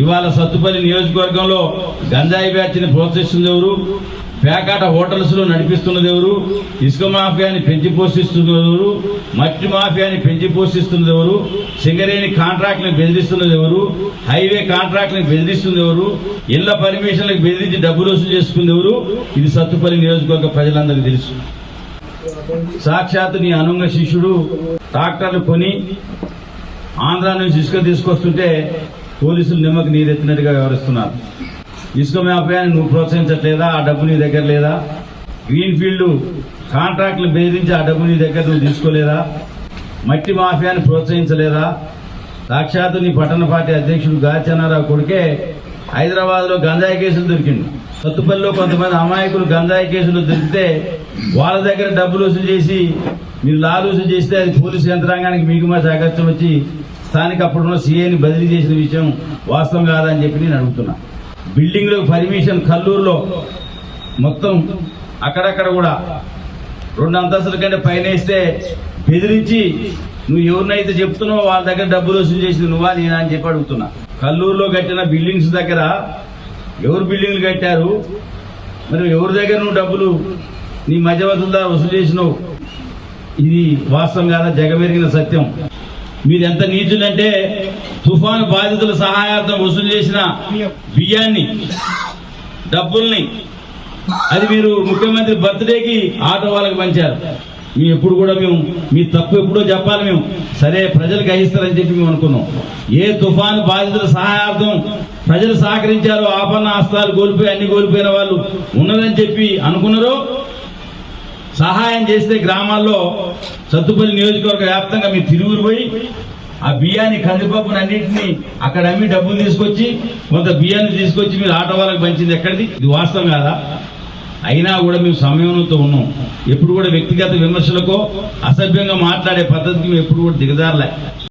ఇవాళ సత్తుపల్లి నియోజకవర్గంలో గంజాయి బ్యాచ్ని ప్రోత్సహిస్తుంది ఎవరు? పేకాట హోటల్స్లో నడిపిస్తున్నది ఎవరు? ఇసుక మాఫియాని పెంచి పోషిస్తున్నది ఎవరు? మట్టి మాఫియాని పెంచి పోషిస్తున్నది ఎవరు? సింగరేణి కాంట్రాక్ట్లను బెదిరిస్తున్నది ఎవరు? హైవే కాంట్రాక్ట్లను బెదిరిస్తుంది ఎవరు? ఇళ్ళ పర్మిషన్లకు బెదిరించి డబ్బులు వసూలు చేసుకుంది ఎవరు? ఇది సత్తుపల్లి నియోజకవర్గ ప్రజలందరికీ తెలుసు. సాక్షాత్ నీ అనుంగ శిష్యుడు ట్రాక్టర్లు కొని ఆంధ్ర నుంచి ఇసుక తీసుకొస్తుంటే పోలీసులు నిమ్మకి నీరెత్తినట్టుగా వ్యవహరిస్తున్నారు. ఇసుక మాఫియాన్ని నువ్వు ప్రోత్సహించట్లేదా? ఆ డబ్బు నీ దగ్గర లేదా? గ్రీన్ ఫీల్డ్ కాంట్రాక్టులు భేదించి ఆ డబ్బు నీ దగ్గర నువ్వు తీసుకోలేదా? మట్టి మాఫియాని ప్రోత్సహించలేదా? సాక్షాత్తు నీ పట్టణ పార్టీ అధ్యక్షుడు గాచనారావు కొడుకే హైదరాబాద్లో గంజాయి కేసులు దొరికింది సత్తుపల్లిలో కొంతమంది అమాయకులు గంజాయి కేసులు దొరికితే వాళ్ళ దగ్గర డబ్బులు వసూలు చేసి మీరు లాలూసు చేస్తే అది పోలీసు యంత్రాంగానికి మీకు మా జాగ్రత్త వచ్చి స్థానిక అప్పుడున్న సీఏని బదిలీ చేసిన విషయం వాస్తవం కాదని చెప్పి నేను అడుగుతున్నా. బిల్డింగ్లో పర్మిషన్ కల్లూరులో మొత్తం అక్కడక్కడ కూడా రెండు అంతస్తుల కంటే పైన వేస్తే బెదిరించి నువ్వు ఎవరినైతే చెప్తున్నావో వాళ్ళ దగ్గర డబ్బులు వసూలు చేసింది నువ్వా నేనా అని చెప్పి అడుగుతున్నా. కల్లూరులో కట్టిన బిల్డింగ్స్ దగ్గర ఎవరు బిల్డింగ్లు కట్టారు? మరి ఎవరి దగ్గర నువ్వు డబ్బులు నీ మధ్యవర్తుల ద్వారా వసూలు చేసినావు? ఇది వాస్తవం కాదా? జగమెరిగిన సత్యం. మీరు ఎంత నీచులంటే తుఫాను బాధితుల సహాయార్థం వసూలు చేసిన బియ్యాన్ని డబ్బుల్ని అది మీరు ముఖ్యమంత్రి బర్త్డేకి ఆటో వాళ్ళకి పంచారు. మీ ఎప్పుడు కూడా మేము మీ తప్పు ఎప్పుడో చెప్పాలి మేము. సరే ప్రజలు గ్రహిస్తారని చెప్పి మేము అనుకున్నాం. ఏ తుఫాను బాధితుల సహాయార్థం ప్రజలు సహకరించారో ఆపన్న హస్తాలు కోల్పోయి అన్ని కోల్పోయిన వాళ్ళు ఉన్నదని చెప్పి అనుకున్నారో సహాయం చేస్తే గ్రామాల్లో సత్తుపల్లి నియోజకవర్గ వ్యాప్తంగా మీరు తిరుగురు పోయి ఆ బియ్యాన్ని కందిపప్పును అన్నింటినీ అక్కడ అమ్మి డబ్బులు తీసుకొచ్చి కొంత బియ్యాన్ని తీసుకొచ్చి మీరు ఆటో వాళ్ళకి పంచింది ఎక్కడిది? ఇది వాస్తవం కాదా? అయినా కూడా మేము సమయంతో ఉన్నాం. ఎప్పుడు కూడా వ్యక్తిగత విమర్శలకో అసభ్యంగా మాట్లాడే పద్ధతికి మేము ఎప్పుడు కూడా దిగజారలే.